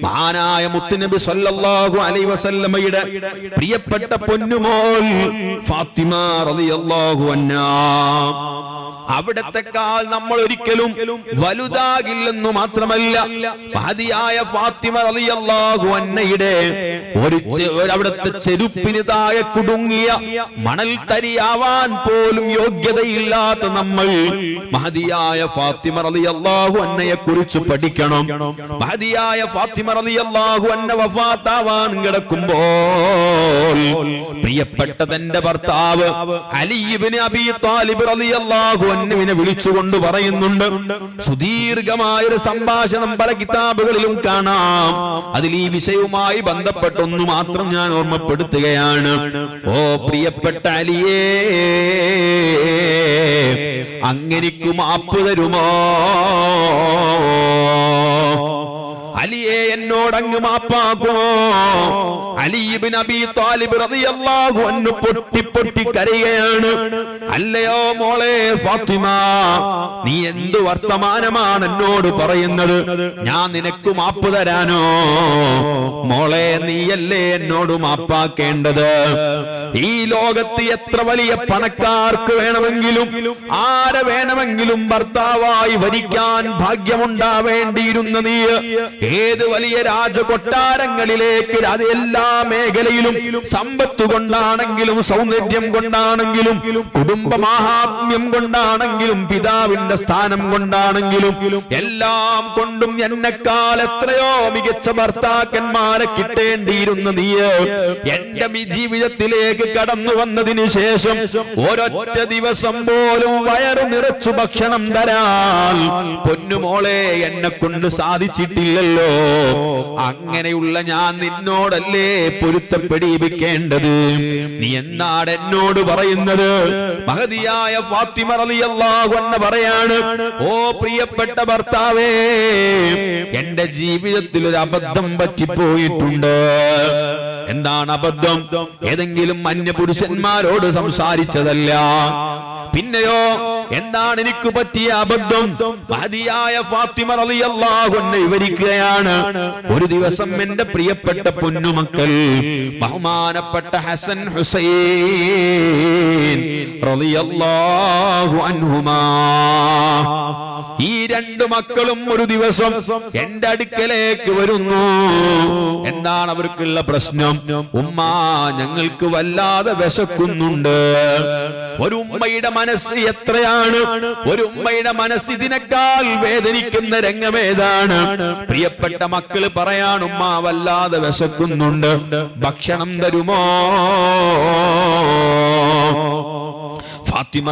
മഹാനായ മുത്തുനബി സല്ലല്ലാഹു അലൈഹി വസല്ലമയുടെ പ്രിയപ്പെട്ട പൊന്നുമോൾ ഫാത്തിമ റളിയല്ലാഹു അൻഹാ. അവിടത്തെക്കാൾ നമ്മൾ ഒരിക്കലും വലുതാകില്ലെന്നു മാത്രമല്ല മഹതിയായ ഫാത്തിമ റളിയല്ലാഹു അൻഹയുടെ ഒരു അവിടത്തെ ചെരുപ്പിന് താഴെ കുടുങ്ങിയ മണൽ തരിയാവാൻ പോലും യോഗ്യതയില്ലാത്ത നമ്മൾ മഹതിയായ ഫാത്തിമ റളിയല്ലാഹു അന്നയെ കുറിച്ച് പഠിക്കണം. മഹതിയായ ഫാത്തിമ റളിയല്ലാഹു അന്ന വഫാത്താവാൻ കിടക്കുമ്പോൾ പ്രിയപ്പെട്ട തന്റെ ഭർത്താവ് അലിബിന് അബി താലിബ് റളിയല്ലാഹു അന്നുവിനെ വിളിച്ചുകൊണ്ട് പറയുന്നുണ്ട് സുദീർഘമായ ഒരു സംഭാഷണം പല കിതാബുകളിലും കാണാം. അതിൽ ഈ വിഷയവുമായി ബന്ധപ്പെട്ടൊന്നു മാത്രം ഞാൻ ഓർമ്മപ്പെടുത്തുകയാണ്. ഓ പ്രിയപ്പെട്ട അലിയേ അങ്ങനിക്കും ആപ്പ് തരുമോ? അലിയെ എന്നോടങ്ങ് മാപ്പാക്കുമോ? അലിബിൻ അബി താലിബ് റളിയല്ലാഹു അൻഹു പൊട്ടി പൊട്ടി കരയുകയാണ്. അല്ലയോ മോളെ ഫാത്തിമ നീ എന്ത് വർത്തമാനമാണ് എന്നോട് പറയുന്നത്? ഞാൻ നിനക്ക് മാപ്പ് തരാനോ? മോളെ നീയല്ലേ എന്നോട് മാപ്പാക്കേണ്ടത്? ഈ ലോകത്ത് എത്ര വലിയ പണക്കാർക്ക് വേണമെങ്കിലും ആരെ വേണമെങ്കിലും ഭർത്താവായി ഭരിക്കാൻ ഭാഗ്യമുണ്ടാവേണ്ടിയിരുന്ന നീ ഏത് വലിയ രാജകൊട്ടാരങ്ങളിലേക്ക് അത് എല്ലാ മേഖലയിലും സമ്പത്ത് കൊണ്ടാണെങ്കിലും സൗന്ദര്യം കൊണ്ടാണെങ്കിലും കുടുംബ മാഹാത്മ്യം കൊണ്ടാണെങ്കിലും പിതാവിന്റെ സ്ഥാനം കൊണ്ടാണെങ്കിലും എല്ലാം കൊണ്ടും എന്നെക്കാൾ എത്രയോ മികച്ച ഭർത്താക്കന്മാരെ കിട്ടേണ്ടിയിരുന്ന നീ. എന്റെ ഈ കടന്നു വന്നതിന് ശേഷം ഒരൊറ്റ ദിവസം പോലും വയറു നിറച്ചു ഭക്ഷണം തരാൻ പൊന്നുമോളെ എന്നെ കൊണ്ട് സാധിച്ചിട്ടില്ലല്ലോ. അങ്ങനെയുള്ള ഞാൻ നിന്നോടല്ലേ പൊരുത്തപ്പെടിപ്പിക്കേണ്ടത് നീ എന്നാട് എന്നോട് പറയുന്നത്? മഹതിയായ ഫാത്തിമ പറയാണ് ഓ പ്രിയപ്പെട്ട ഭർത്താവേ എന്റെ ജീവിതത്തിൽ ഒരു അബദ്ധം പറ്റിപ്പോയിട്ടുണ്ട്. എന്താണ് അബദ്ധം? ഏതെങ്കിലും അന്യപുരുഷന്മാരോട് സംസാരിച്ചതല്ല. പിന്നെയോ എന്താണ് എനിക്ക് പറ്റിയ അബദ്ധം? മഹതിയായ ഫാത്തിമ റളിയല്ലാഹു അൻഹ വിവരിക്കുകയാണ്. ഒരു ദിവസം എന്റെ പ്രിയപ്പെട്ട പൊന്നുമക്കൾ ബഹുമാനപ്പെട്ട ഹസൻ ഹുസൈൻ റളിയല്ലാഹു അൻഹുമാ ഈ രണ്ട് മക്കളും ഒരു ദിവസം എന്റെ അടുക്കലേക്ക് വരുന്നു. എന്താണ് അവർക്കുള്ള പ്രശ്നം? ഉമ്മ ഞങ്ങൾക്ക് വല്ലാതെ വിശക്കുന്നുണ്ട്. ഒരു ഉമ്മയുടെ മനസ്സ് എത്രയാണ്? ഒരു ഉമ്മയുടെ മനസ്സ് ഇതിനേക്കാൾ വേദനിക്കുന്ന രംഗമേതാണ് പ്രിയപ്പെട്ട മക്കൾ പറയാൻ ഉമ്മ വല്ലാതെ വിശക്കുന്നുണ്ട്. ഭക്ഷണം തരുമോ?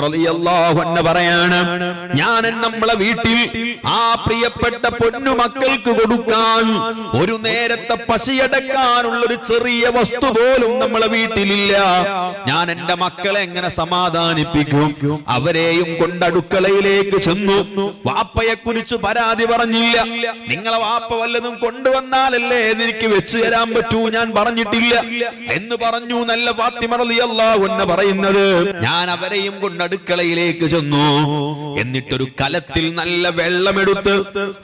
റളിയല്ലാഹു അൻഹ പറയാണ് ഞാൻ നമ്മളെ വീട്ടിൽ ആ പ്രിയപ്പെട്ട പൊന്നു മക്കൾക്ക് കൊടുക്കാൻ ഒരു നേരത്തെ പശിയടക്കാനുള്ള ഒരു ചെറിയ വസ്തു പോലും നമ്മളെ വീട്ടിലില്ല. ഞാൻ എന്റെ മക്കളെ എങ്ങനെ സമാധാനിപ്പിക്കും? അവരെയും കൊണ്ട് അടുക്കളയിലേക്ക് ചെന്നു. വാപ്പയെ കുറിച്ച് പരാതി പറഞ്ഞില്ല. നിങ്ങളെ വാപ്പ വല്ലതും കൊണ്ടുവന്നാലല്ലേ എനിക്ക് വെച്ചു തരാൻ പറ്റൂ? ഞാൻ പറഞ്ഞിട്ടില്ല. എന്ന് പറഞ്ഞു നല്ല ഫാത്തിമ റളിയല്ലാഹു അൻഹ പറയുന്നത് ഞാൻ അവരെയും കൊണ്ട് അടുക്കളയിലേക്ക് ചെന്നു. എന്നിട്ടൊരു കലത്തിൽ നല്ല വെള്ളമെടുത്ത്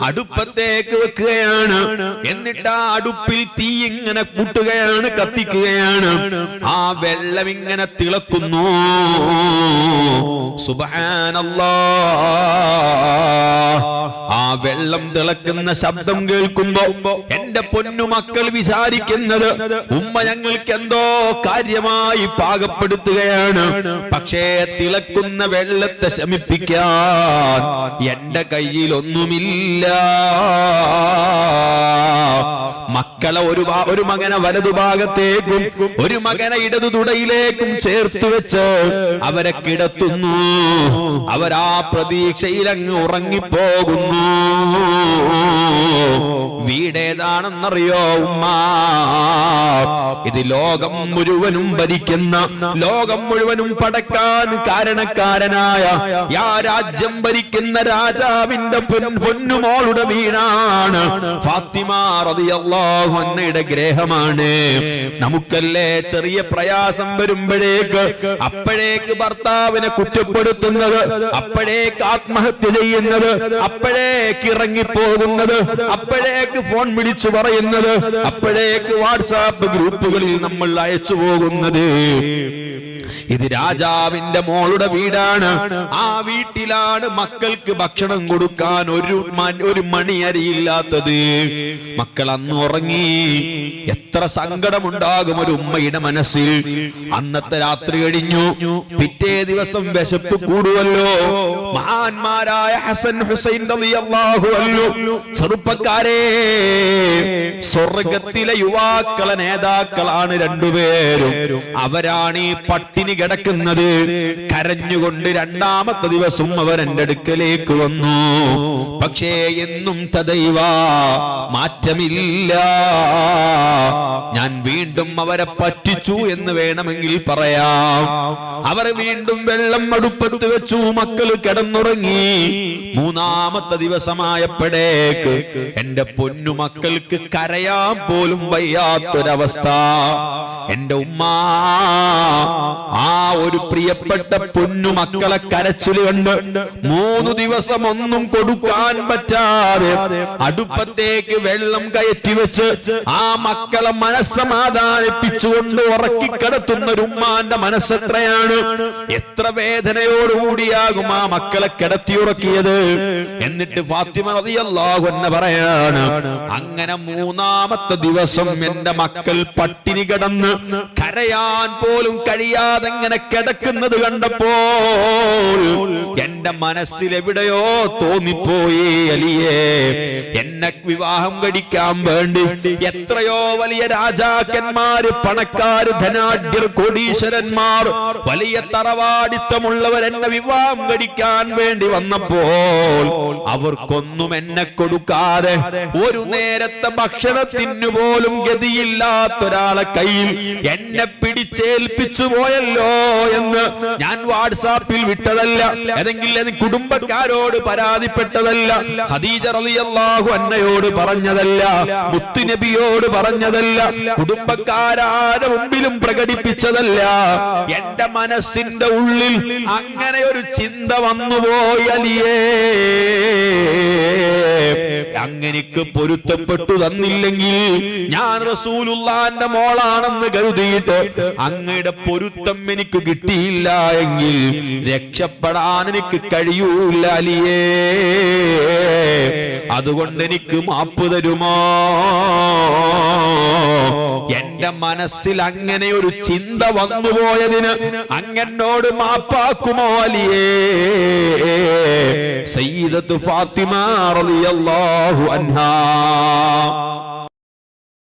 അടുപ്പത്തേക്ക് വെക്കുകയാണ്. എന്നിട്ട് ആ അടുപ്പിൽ തീ ഇങ്ങനെ കൂട്ടുകയാണ് കത്തിക്കുകയാണ്. ആ വെള്ളം ഇങ്ങനെ തിളക്കുന്നു. സുബ്ഹാനല്ലാ ആ വെള്ളം തിളക്കുന്ന ശബ്ദം കേൾക്കുമ്പോ എന്റെ പൊന്നു മക്കൾ വിചാരിക്കുന്നത് ഉമ്മ ഞങ്ങൾക്ക് എന്തോ കാര്യമായി പാകപ്പെടുത്തുകയാണ്. പക്ഷേ തിളക്കുന്ന വെള്ളത്തെ ശമിപ്പിക്കാൻ എന്റെ കയ്യിലൊന്നുമില്ല. മക്കളെ ഒരു ഒരു മകനെ വലതുഭാഗത്തേക്കും ഒരു മകനെ ഇടതു തുടയിലേക്കും ചേർത്ത് വെച്ച് അവരെ കിടത്തുന്നു. അവരാ പ്രതീക്ഷയിൽ അങ്ങ് ഉറങ്ങിപ്പോകുന്നു. വീടേതാണെന്നറിയോ ഉമ്മ? ഇത് ലോകം മുഴുവനും ഭരിക്കുന്ന ലോകം മുഴുവനും പടക്കാൻ കാരണക്കാരനായ യാ രാജ്യം ഭരിക്കുന്ന രാജാവിന്റെ പൊൻ- പൊന്നുമോളുടെ വീടാണ് ഫാത്തിമ അൻഹയുടെ ഗ്രഹമാണ്. നമുക്കല്ലേ ചെറിയ പ്രയാസം വരുമ്പോഴേക്ക് അപ്പോഴേക്ക് ഭർത്താവിനെ കുറ്റപ്പെടുത്തുന്നത് അപ്പോഴേക്ക് ആത്മഹത്യ ചെയ്യുന്നത് അപ്പോഴേക്ക് ഇറങ്ങിപ്പോകുന്നത് അപ്പോഴേക്ക് ഫോൺ വിളിച്ചു പറയുന്നത് അപ്പോഴേക്ക് വാട്സാപ്പ് ഗ്രൂപ്പുകളിൽ നമ്മൾ അയച്ചു പോകുന്നത്. ഇത് രാജാവിന്റെ മോളുടെ വീടാണ്. ആ വീട്ടിലാണ് മക്കൾക്ക് ഭക്ഷണം കൊടുക്കാൻ ഒരു ഒരു മണിയരിയില്ലാത്തത്. മക്കൾ അന്ന് ഉറങ്ങി. എത്ര സങ്കടമുണ്ടാകും ഒരു ഉമ്മയുടെ മനസ്സിൽ. അന്നത്തെ രാത്രി കഴിഞ്ഞു. പിറ്റേ ദിവസം വിശപ്പ് കൂടുവല്ലോ. മഹാന്മാരായ ഹസൻ ഹുസൈൻ ചെറുപ്പക്കാരെ സ്വർഗത്തിലെ യുവാക്കളെ നേതാക്കളാണ് രണ്ടുപേരും. അവരാണ് ഈ പട്ടിണി കിടക്കുന്നത് കരഞ്ഞുകൊണ്ട് രണ്ടാമത്തെ ദിവസം അവർ എന്റെ അടുക്കലേക്ക് വന്നു. പക്ഷേ എന്നും തദൈവ മാറ്റമില്ല. വീണ്ടും അവരെ പറ്റിച്ചു എന്ന് വേണമെങ്കിൽ പറയാം. അവർ വീണ്ടും വെള്ളം അടുപ്പത്ത് വെച്ചു മക്കൾ കിടന്നുറങ്ങി. മൂന്നാമത്തെ ദിവസമായപ്പോഴേക്ക് എന്റെ പൊന്നു മക്കൾക്ക് കരയാൻ പോലും വയ്യാത്തൊരവസ്ഥ. എന്റെ ഉമ്മ ആ ഒരു പ്രിയപ്പെട്ട പൊന്നു മക്കളെ കരച്ചിൽ കണ്ട് മൂന്ന് ദിവസം ഒന്നും കൊടുക്കാൻ പറ്റാതെ അടുപ്പത്തേക്ക് വെള്ളം കയറ്റി വെച്ച് ആ മക്കളെ മനസ്സമാധാനിപ്പിച്ചുകൊണ്ട് ഉറക്കിക്കിടത്തുന്ന ഉമ്മാന്റെ മനസ്സെത്രയാണ്? എത്ര വേദനയോടുകൂടിയാകും ആ മക്കളെ കിടത്തി ഉറക്കിയത് എന്നിട്ട് ഫാത്തിമ പറയാണ് അങ്ങനെ മൂന്നാമത്തെ ദിവസം എന്റെ മക്കൾ പട്ടിണി കിടന്ന് കരയാൻ പോലും കഴിയാതെ ഇങ്ങനെ കിടക്കുന്നത് കണ്ടപ്പോൾ എന്റെ മനസ്സിൽ എവിടെയോ തോന്നിപ്പോയി അലിയേ. എന്നെ വിവാഹം കഴിക്കാൻ വേണ്ടി എത്രയോ വലിയ രാജാക്കന്മാര് പണക്കാര് ധനാഢ്യർ കോടീശ്വരന്മാർ വലിയ തറവാടിത്തമുള്ളവർ എന്നെ വിവാഹം കഴിക്കാൻ വേണ്ടി വന്നപ്പോൾ അവർക്കൊന്നും എന്നെ കൊടുക്കാതെ ഒരു നേരത്തെ ഭക്ഷണത്തിനു പോലും ഗതിയില്ലാത്ത ഒരാളെ കയ്യിൽ എന്നെ പിടിച്ചേൽപ്പിച്ചു പോയല്ലോ എന്ന് ഞാൻ വാട്സാപ്പിൽ വിട്ടതല്ല. ഏതെങ്കിലും കുടുംബക്കാരോട് പരാതിപ്പെട്ടതല്ല. ഖദീജ റളിയല്ലാഹു അന്നയോട് പറഞ്ഞതല്ല. മുത്തുനബിയോട് പറഞ്ഞതല്ല. കുടുംബക്കാരാരെ മുമ്പിലും പ്രകടിപ്പിച്ചതല്ല. എന്റെ മനസ്സിന്റെ ഉള്ളിൽ അങ്ങനെ ഒരു ചിന്ത വന്നുപോയി അലിയേ. അങ്ങനെക്ക് പൊരുത്തപ്പെട്ടു തന്നില്ലെങ്കിൽ ഞാൻ റസൂലുള്ളാന്റെ മോളാണെന്ന് കരുതിയിട്ട് അങ്ങയുടെ പൊരുത്തം എനിക്ക് കിട്ടിയില്ല എങ്കിൽ രക്ഷപ്പെടാൻ എനിക്ക് കഴിയൂല അലിയേ. അതുകൊണ്ട് എനിക്ക് മാപ്പ് തരുമോ? എന്റെ മനസ്സിൽ അങ്ങനെ ഒരു ചിന്ത വന്നുപോയതിന് അങ്ങനോട് മാപ്പാക്കുമോ അലിയേ? സയ്യിദത്ത് ഫാത്തിമ റളിയല്ലാഹു അൻഹാ.